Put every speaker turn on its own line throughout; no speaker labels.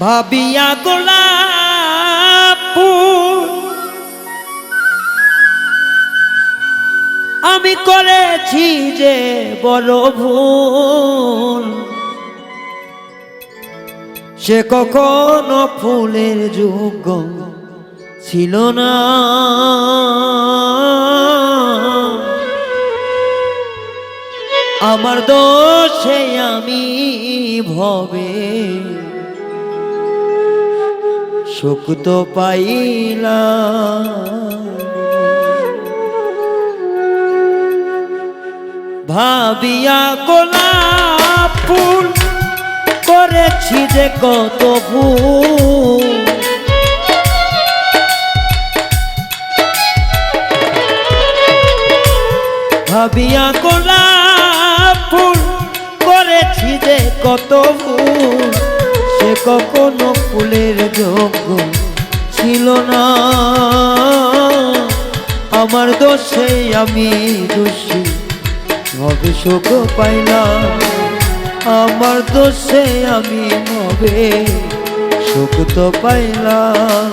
ভাবিয়া গোলাপ আমি করেছি যে বড় ভুল। সে কখনো ফুলের যোগ্য ছিল না। আমার দোষে আমি ভবে সুখ তো পাইলাম। ভাবিয়া গোলাপ ফুল করেছি যে কত ভুল। ভাবিয়া গোলাপ ফুল করেছি যে কত ভুল। সে কখনো ফুলের যোগ্য ছিল না। আমার দোষে আমি দোষী হবে শোক পাইলাম। আমার দোষে আমি নবে শোক তো পাইলাম।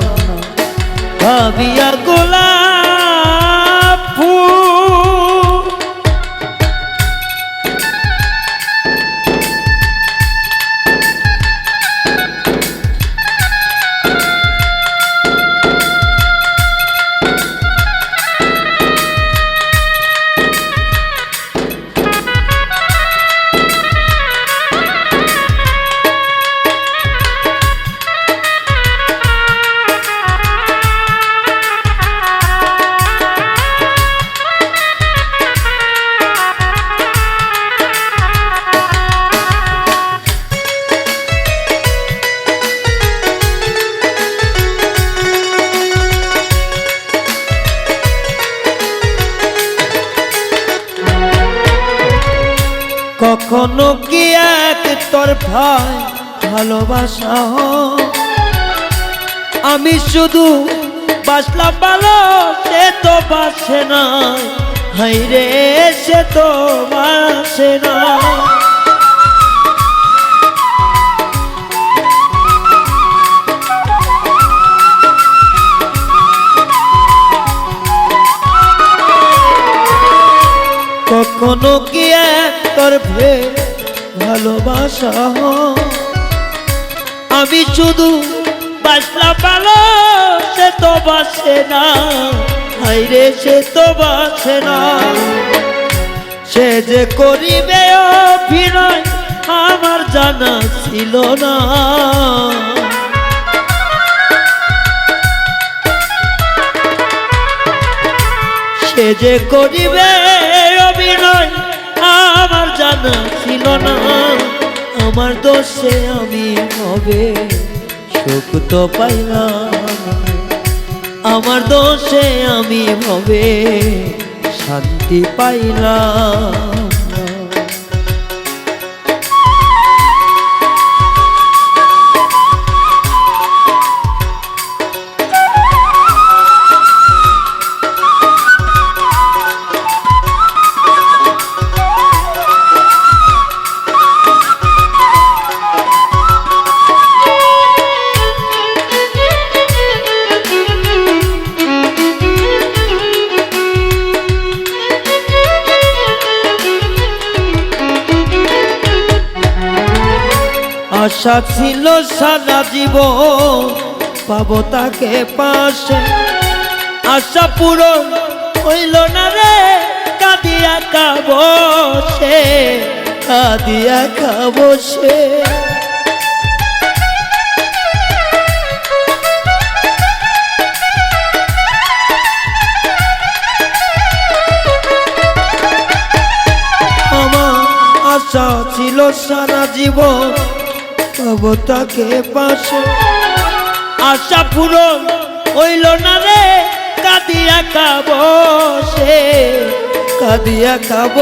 ভাবিয়া গোলাপ তরফায় ভালোবাসা হয়? আমি শুধু বাসলাম ভালো, সে তো বাসে না হাই রে, সে তো বাসে না কখনো কি এক তরফে ভালোবাসা আমি শুধু বাসলাম ভালো সে তো বাসে না। হাইরে সে তো বাসে না। সে যে করিবে অভিনয়, আমার জানা ছিল না। সে যে করিবে অভিনয় জানা ছিল না। আমার দোষে আমি হবে, সুখ তো পাইলাম। আমার দোষে আমি হবে, শান্তি পাইলাম। আশা ছিল সারা জীবন পাবো তাকে পাশে। আশা পূরণ হইল না রে, কাঁদিয়া খাব সে, কাঁদিয়া খাব সে। আশা ছিল সারা জীবন পাবো তাকে পাশে। আশা পূরণ হইল না রে কাঁদিয়া খাব সে কাঁদিয়া খাব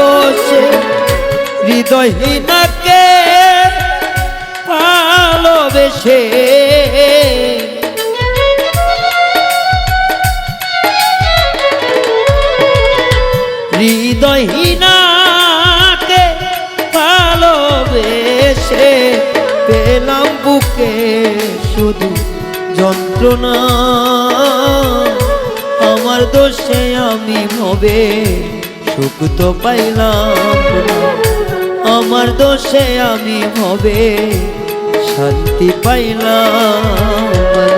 সে হৃদয়হীনাকে ভালোবেসে। হৃদয়হীনাকে ভালোবেসে। পেলাম বুকে শুধু যন্ত্রণা আমার দোষে আমি ভবে সুখ তো পাইলাম আমার দোষে আমি ভবে শান্তি পাইলাম না।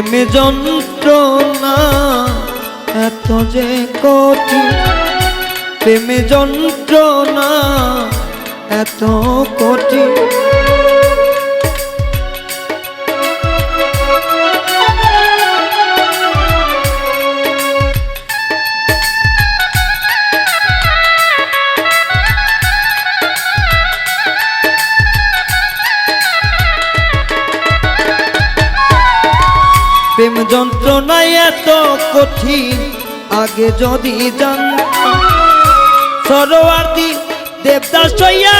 প্রেমে যন্ত্রণা এত যে কঠিন। প্রেমে যন্ত্রণা এত কঠিন। প্রেম যন্ত্রণায় এত কঠিন, আগে যদি জানতাম সরোয়ার্দি দেবদাস হইয়া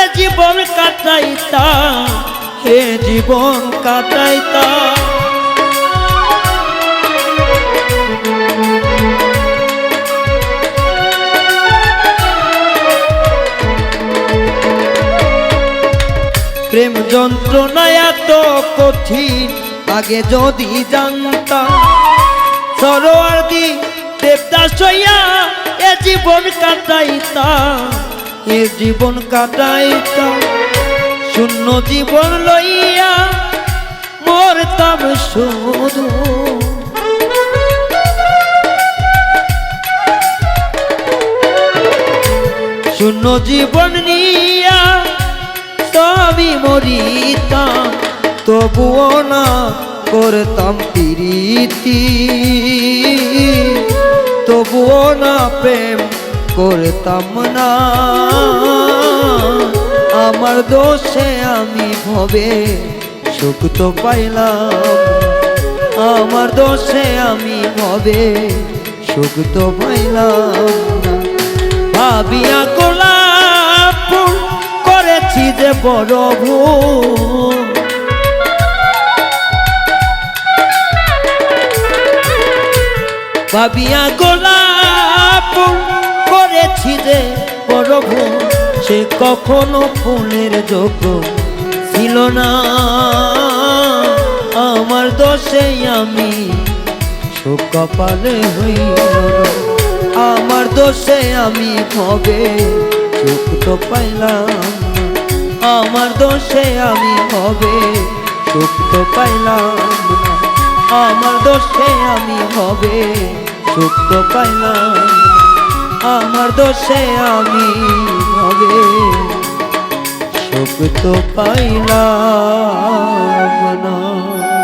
এ জীবন কাটাইতা হে জীবন কাটাইতা। প্রেম যন্ত্রণা এত কঠিন আগে যদি জানতাম সরোয়ার্দি দেবদাস হইয়া এ জীবন কাটাইতা এ জীবন কাটাইতা শূন্য জীবন লইয়া মরতাম শুধু। শূন্য জীবন নিয়া তবে মরিতাম। তবুও না করতাম প্রীতি। তবুও না প্রেম করতাম না। আমার দোষে আমি ভবে সুখ তো পাইলাম। আমার দোষে আমি ভবে সুখ তো পাইলাম। ভাবিয়া গোলাপ করেছি যে বড় ভুল। ভাবিয়া গোলাপ করেছি যে বড় সে কখনো ফুলের যোগ্য ছিল না। আমার দোষে আমি সুখ কপালে হইল আমার দোষে আমি ভবে সুখ তো পাইলাম আমার দোষে আমি ভবে সুখ তো পাইলাম আমার দোষে আমি ভবে দুঃখ পাইলাম। আমার দোষে আমি হবে। সুখ তো পাইলাম না।